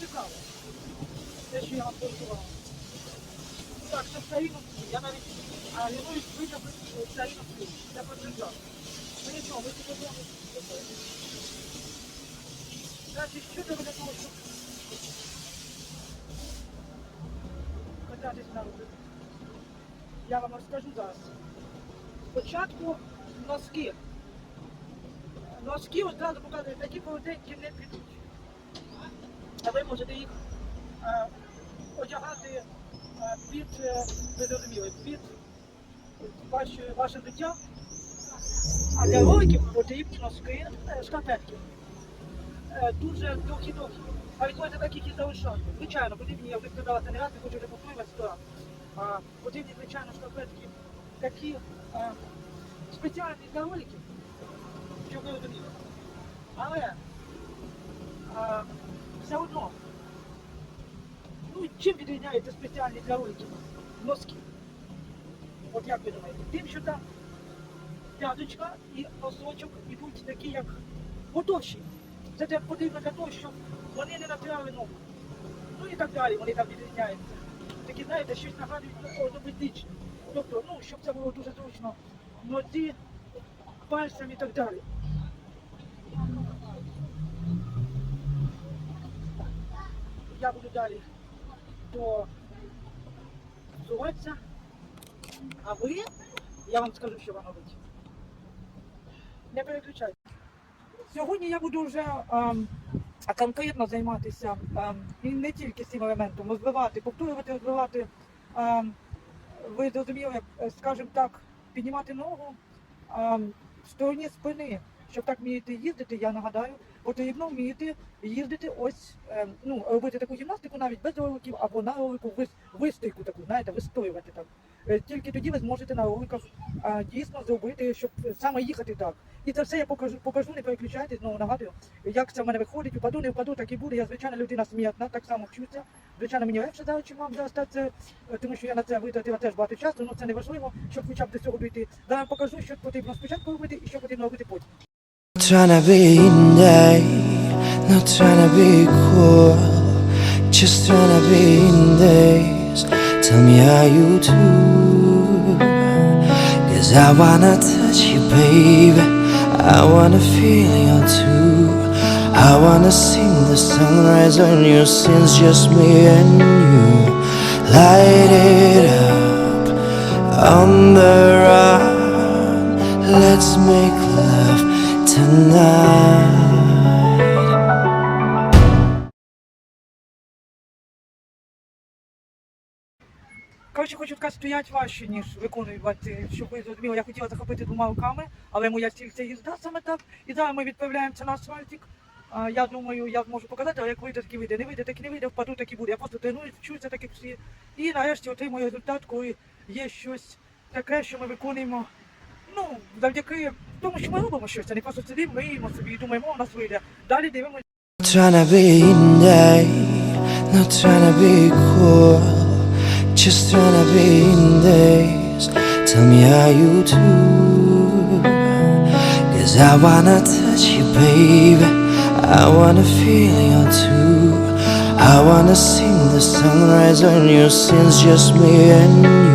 цікаво. Те, що я вам порисувала. Так, все рівно, я навіть лінуюсь все рівно вплив. Це процентаж. Ну нічого, ми тут одного Значить, що треба для того, щоб кататись на руки? Я вам розкажу зараз. Спочатку носки. Носки одразу показують, такі коротенькі не підуть. А ви можете їх е, одягати е, під, е, ви під ваше, ваше життя. А для роликів потрібні носки, шкарпетки. Дуже довгі-довгі. А відходите таких і залишати. Звичайно, потрібні, я вже сказала це не раз, не хочу вже повторювати сто раз. А, потрібні, звичайно, шкарпетки такі е, спеціальні для роликів, щоб ви розуміли. Але е, все одно, ну чим відрізняється спеціальні для роликів носки? От як ви думаєте? Тим, що там п'яточка і носочок ідуть такі, як потовші. Це те потрібно для того, щоб вони не натирали ногу. Ну і так далі, вони там відрізняються. Такі, знаєте, щось нагадують ортопедичне. Тобто, ну, щоб це було дуже зручно. Ноці, пальцем і так далі. Я буду далі до взуватися. А ви, я вам скажу, що вам робити. Не переключайте. Сьогодні я буду вже ем, конкретно займатися ем, і не тільки цим елементом, розвивати, повторювати, розвивати. Ем, ви зрозуміли, скажімо так, піднімати ногу ем, в стороні спини. Щоб так вмієте їздити, я нагадаю, потрібно вміти їздити ось, ем, ну, робити таку гімнастику навіть без роликів або на ролику вис, вистойку таку, знаєте, вистоювати так. Е, Тільки тоді ви зможете на роликах а, дійсно зробити, щоб саме їхати так. І це все я покажу, покажу, не переключайтесь, знову нагадую, як це в мене виходить, упаду, не впаду, так і буде. Я звичайно людина сміятна, так само вчуся. Звичайно, мені легше зараз, чим вам зараз це, тому що я на це витратила теж багато часу, ну це не важливо, щоб хоча б до цього дійти. Зараз покажу, що потрібно спочатку робити і що потрібно робити потім. Trying to be day, not trying to be cool, just trying to be in days. Tell me how you do. Cause I wanna touch you, baby. I wanna feel you too. I wanna sing the sunrise on you since just me and you. Light it up on the run. Let's make love tonight. Коротше, хочу сказати, стоять важче, ніж виконувати, щоб ви зрозуміли. Я хотіла захопити двома руками, але моя ціль це їзда саме так. І зараз ми відправляємося на асфальтик. А, я думаю, я зможу показати, але як вийде, так і вийде. Не вийде, так і не вийде, впаду, так і буде. Я просто тренуюсь, вчуся, так всі. І нарешті отримую результат, коли є щось таке, що ми виконуємо. Ну, завдяки тому, що ми робимо щось, а не просто сидимо, миємо собі і думаємо, у нас вийде. Далі дивимося. Trying to be in day, not trying to be cool, just trying to be in days. Tell me how you do. Cause I wanna touch you, baby. I wanna feel you too. I wanna sing the sunrise on you since just me and you.